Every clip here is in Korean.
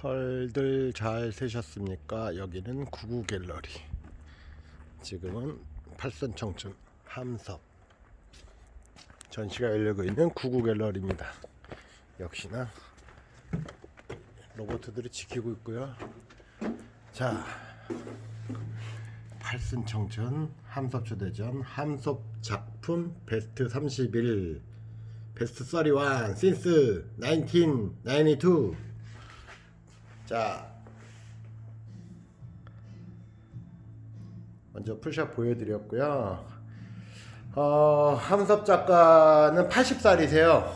설들 잘 세셨습니까? 여기는 구구 갤러리. 지금은 팔선 청춘 함섭 전시가 열리고 있는 구구 갤러리입니다. 역시나 로봇들이 지키고 있고요. 자, 팔선 청춘 함섭 초대전 함섭 작품 베스트 31 베스트 31 since 1992 자 먼저 풀샷 보여드렸고요. 어, 함섭 작가는 80살이세요.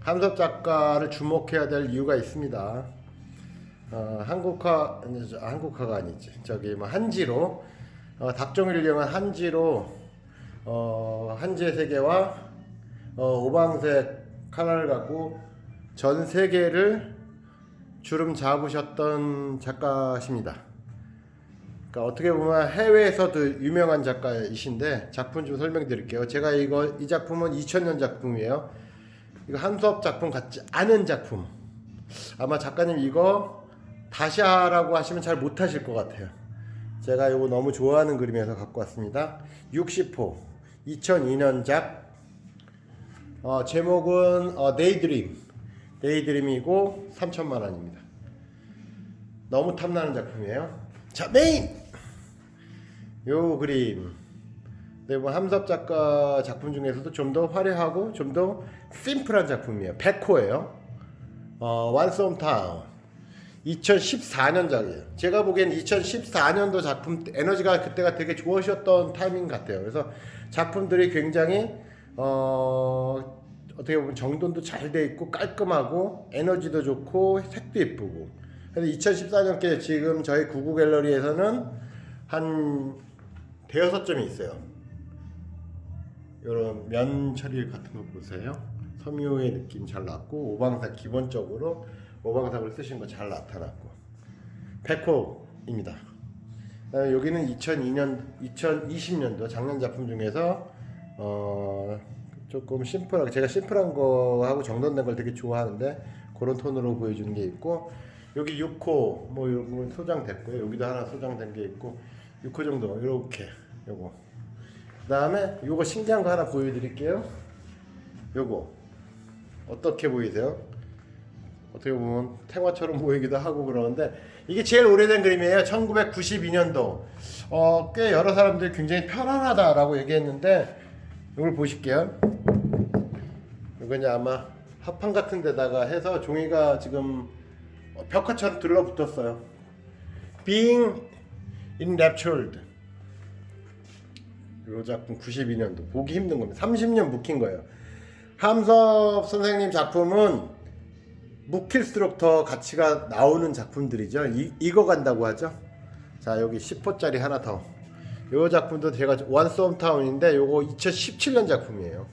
함섭 작가를 주목해야 될 이유가 있습니다. 어, 한국화 한국화가 아니지. 저기 뭐 한지로 어, 닭종이를 이용한 한지로 어, 한지의 세계와 어, 오방색 칼날을 갖고 전 세계를 주름 잡으셨던 작가십니다. 그러니까 어떻게 보면 해외에서도 유명한 작가이신데 작품 좀 설명드릴게요. 제가 이거 이 작품은 2000년 작품이에요. 이거 한수업 작품 같지 않은 작품. 아마 작가님 이거 다시 하라고 하시면 잘 못하실 것 같아요. 제가 이거 너무 좋아하는 그림에서 갖고 왔습니다. 60호 2002년작 어, 제목은 어, 데이드림 데이드림이고 3천만 원입니다. 너무 탐나는 작품이에요. 자 메인 요 그림 네, 뭐 함섭 작가 작품 중에서도 좀 더 화려하고 좀 더 심플한 작품이에요. 백호예요. 어, 완썸 타운 2014년작이에요. 제가 보기엔 2014년도 작품 에너지가 그때가 되게 좋으셨던 타이밍 같아요. 그래서 작품들이 굉장히 어, 어떻게 보면 정돈도 잘 돼 있고 깔끔하고 에너지도 좋고 색도 예쁘고. 그래서 2014년께 지금 저희 구구 갤러리에서는 한 대여섯 점이 있어요. 이런 면 처리 같은 거 보세요. 섬유의 느낌 잘 났고 오방삭 기본적으로 오방삭을 쓰신 거 잘 나타났고 백호입니다. 그다음에 여기는 2002년 2020년도 작년 작품 중에서 어 조금 심플하게 제가 심플한 거하고 정돈된 걸 되게 좋아하는데 그런 톤으로 보여주는 게 있고 여기 6호 뭐 요거 소장됐고요. 여기도 하나 소장된 게 있고 6호 정도 이렇게 요거 그 다음에 요거 신기한 거 하나 보여드릴게요. 요거 어떻게 보이세요? 어떻게 보면 탱화처럼 보이기도 하고 그러는데 이게 제일 오래된 그림이에요. 1992년도. 어, 꽤 여러 사람들이 굉장히 편안하다라고 얘기했는데 이걸 보실게요. 이제 아마 합판 같은 데다가 해서 종이가 지금 벽화처럼 들러붙었어요. Being enraptured. 이 작품 92년도 보기 힘든 겁니다. 30년 묵힌 거예요. 함섭 선생님 작품은 묵힐수록 더 가치가 나오는 작품들이죠. 이, 익어간다고 하죠. 자 여기 10호짜리 하나 더. 이 작품도 제가 원썸 타운인데 요거 2017년 작품이에요.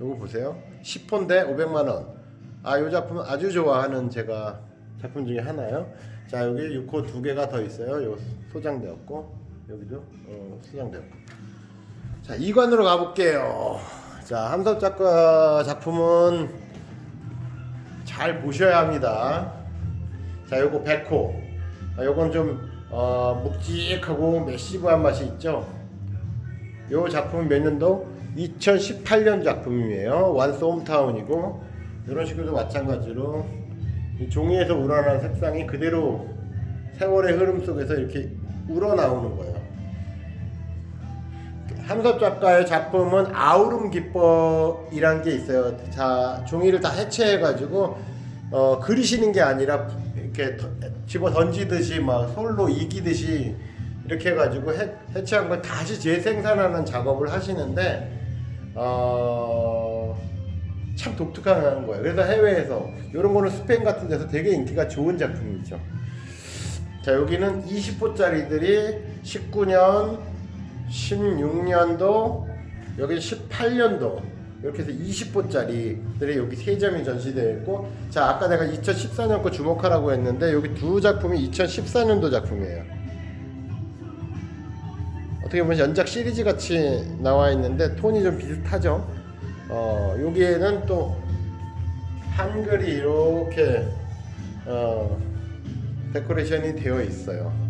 요거 보세요. 10호인데 500만 원. 아, 요 작품은 아주 좋아하는 제가 작품 중에 하나요. 자, 여기 6호 두 개가 더 있어요. 요 소장되었고 여기도 어, 소장되었고. 자, 2관으로 가볼게요. 자, 함섭 작가 작품은 잘 보셔야 합니다. 자, 요거 백호. 아, 요건 좀 어, 묵직하고 매시브한 맛이 있죠. 요 작품은 몇 년도? 2018년 작품이에요. 완스 홈타운이고 이런 식으로 마찬가지로 이 종이에서 우러나는 색상이 그대로 세월의 흐름 속에서 이렇게 우러나오는 거예요. 함섭 작가의 작품은 아우름 기법이란 게 있어요. 자, 종이를 다 해체해가지고 어, 그리시는 게 아니라 이렇게 더- 집어 던지듯이 막 솔로 이기듯이 이렇게 해가지고 해, 해체한 걸 다시 재생산하는 작업을 하시는데 어, 참 독특한 거예요. 그래서 해외에서 이런 거는 스페인 같은 데서 되게 인기가 좋은 작품이죠. 자 여기는 20호짜리들이 19년, 16년도, 여기 18년도 이렇게 해서 20호짜리들이 여기 세 점이 전시되어 있고 자 아까 내가 2014년 거 주목하라고 했는데 여기 두 작품이 2014년도 작품이에요. 어떻게 보면 연작 시리즈 같이 나와 있는데 톤이 좀 비슷하죠. 어 여기에는 또 한글이 이렇게 어, 데코레이션이 되어 있어요.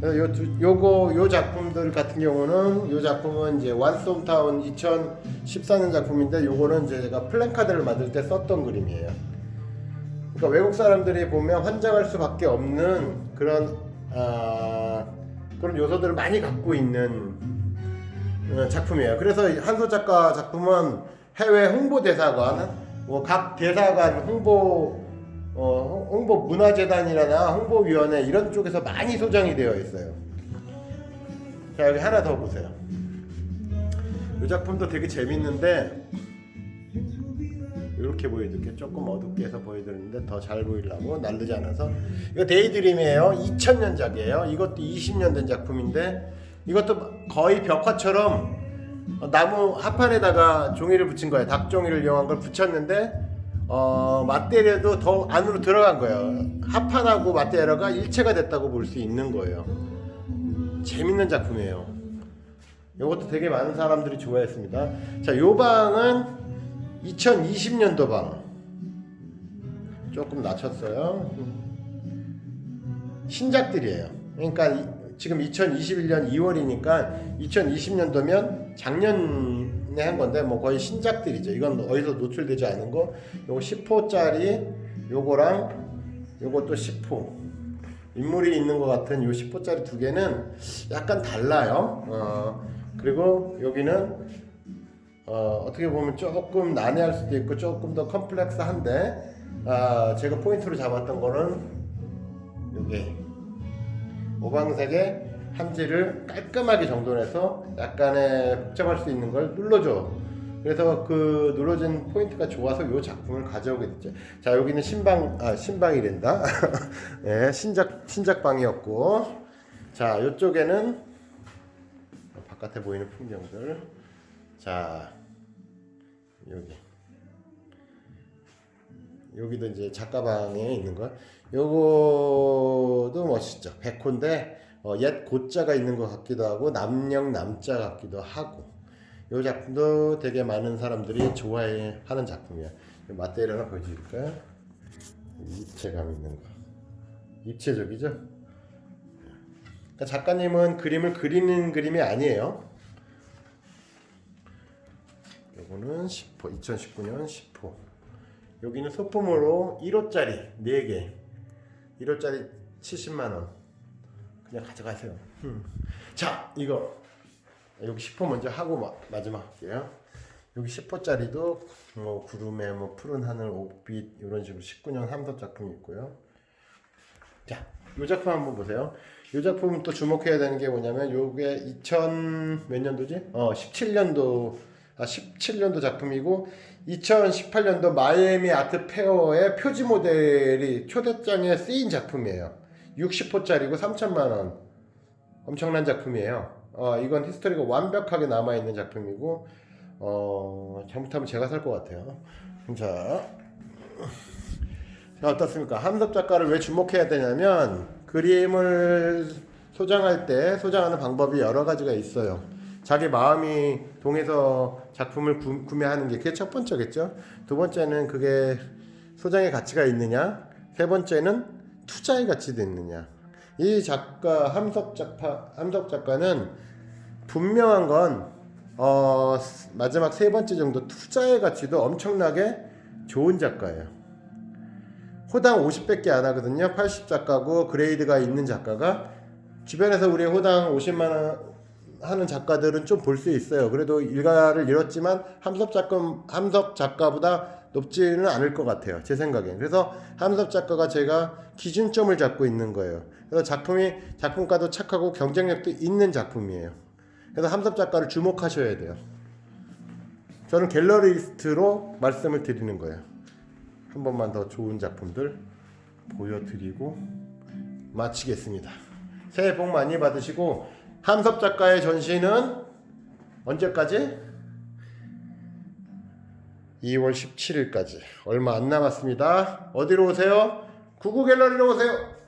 그래서 요, 두- 요거 요 작품들 같은 경우는 요 작품은 이제 완솜타운 2014년 작품인데 요거는 이제 제가 플랜카드를 만들 때 썼던 그림이에요. 그러니까 외국 사람들이 보면 환장할 수밖에 없는 그런 아, 그런 요소들을 많이 갖고 있는 어, 작품이에요. 그래서 이 한소 작가 작품은 해외 홍보 대사관, 뭐 각 대사관 홍보 어, 홍보 문화재단이라나 홍보위원회 이런 쪽에서 많이 소장이 되어 있어요. 자 여기 하나 더 보세요. 이 작품도 되게 재밌는데 이렇게 보여드릴게요. 조금 어둡게 해서 보여드리는데 더 잘 보이려고 날르지 않아서 이거 데이드림이에요. 2000년작이에요. 이것도 20년 된 작품인데 이것도 거의 벽화처럼 나무 합판에다가 종이를 붙인 거예요. 닭 종이를 이용한 걸 붙였는데 어, 맞대려도 더 안으로 들어간 거예요. 합판하고 맞대려가 일체가 됐다고 볼 수 있는 거예요. 재밌는 작품이에요. 이것도 되게 많은 사람들이 좋아했습니다. 자, 요 방은 2020년도 방. 조금 낮췄어요. 신작들이에요. 그러니까 이- 지금 2021년 2월이니까 2020년도면 작년에 한 건데 뭐 거의 신작들이죠. 이건 어디서 노출되지 않은 거. 요거 10호짜리 요거랑 요것도 10호. 인물이 있는 것 같은 요 10호짜리 두 개는 약간 달라요. 어, 그리고 여기는 어, 어떻게 보면 조금 난해할 수도 있고 조금 더 컴플렉스한데 아, 제가 포인트로 잡았던 거는 여기 오방색의 함지를 깔끔하게 정돈해서 약간의 복잡할 수 있는 걸 눌러줘. 그래서 그 눌러진 포인트가 좋아서 이 작품을 가져오게 됐죠. 자 여기는 신방 아 신방이 된다. 네, 신작 신작방이었고 자 이쪽에는 바깥에 보이는 풍경들. 자 여기 여기도 이제 작가방에 있는 거. 요거도 멋있죠. 백호인데 어, 옛 고자가 있는 것 같기도 하고 남령 남자 같기도 하고. 요 작품도 되게 많은 사람들이 좋아하는 작품이야. 맞대리 하나 보여드릴까요? 입체감 있는 거. 입체적이죠? 그러니까 작가님은 그림을 그리는 그림이 아니에요. 요거는 10호, 2019년 10호. 여기는 소품으로 1호짜리 4개. 1호짜리 70만 원. 그냥 가져가세요. 음. 자, 이거 여기 10호 먼저 하고 마, 마지막 할게요. 여기 10호짜리도 뭐 구름에 뭐 푸른 하늘 옥빛 이런 식으로 19년 함섭 작품이 있고요. 자, 이 작품 한번 보세요. 이 작품은 또 주목해야 되는 게 뭐냐면 요게 2000 몇 년도지? 어, 17년도 아 17년도 작품이고 2018년도 마이애미 아트 페어의 표지 모델이 초대장에 쓰인 작품이에요. 60호짜리고 3천만 원. 엄청난 작품이에요. 어, 이건 히스토리가 완벽하게 남아 있는 작품이고 어, 잘못하면 제가 살 것 같아요. 자, 자 어떻습니까? 함섭 작가를 왜 주목해야 되냐면 그림을 소장할 때 소장하는 방법이 여러 가지가 있어요. 자기 마음이 동해서 작품을 구, 구매하는 게 그게 첫 번째겠죠. 두 번째는 그게 소장의 가치가 있느냐. 세 번째는 투자의 가치도 있느냐. 이 작가 함석 작가 함석 작가는 분명한 건 어, 마지막 세 번째 정도 투자의 가치도 엄청나게 좋은 작가예요. 호당 50밖에 안 하거든요. 80 작가고 그레이드가 있는 작가가 주변에서 우리 호당 50만 원 하는 작가들은 좀 볼 수 있어요. 그래도 일가를 잃었지만 함섭 작가 함섭 작가보다 높지는 않을 것 같아요. 제 생각엔. 그래서 함섭 작가가 제가 기준점을 잡고 있는 거예요. 그래서 작품이 작품가도 착하고 경쟁력도 있는 작품이에요. 그래서 함섭 작가를 주목하셔야 돼요. 저는 갤러리스트로 말씀을 드리는 거예요. 한 번만 더 좋은 작품들 보여드리고 마치겠습니다. 새해 복 많이 받으시고 함섭 작가의 전시는 언제까지? 2월 17일까지 얼마 안 남았습니다. 어디로 오세요? 구구 갤러리로 오세요.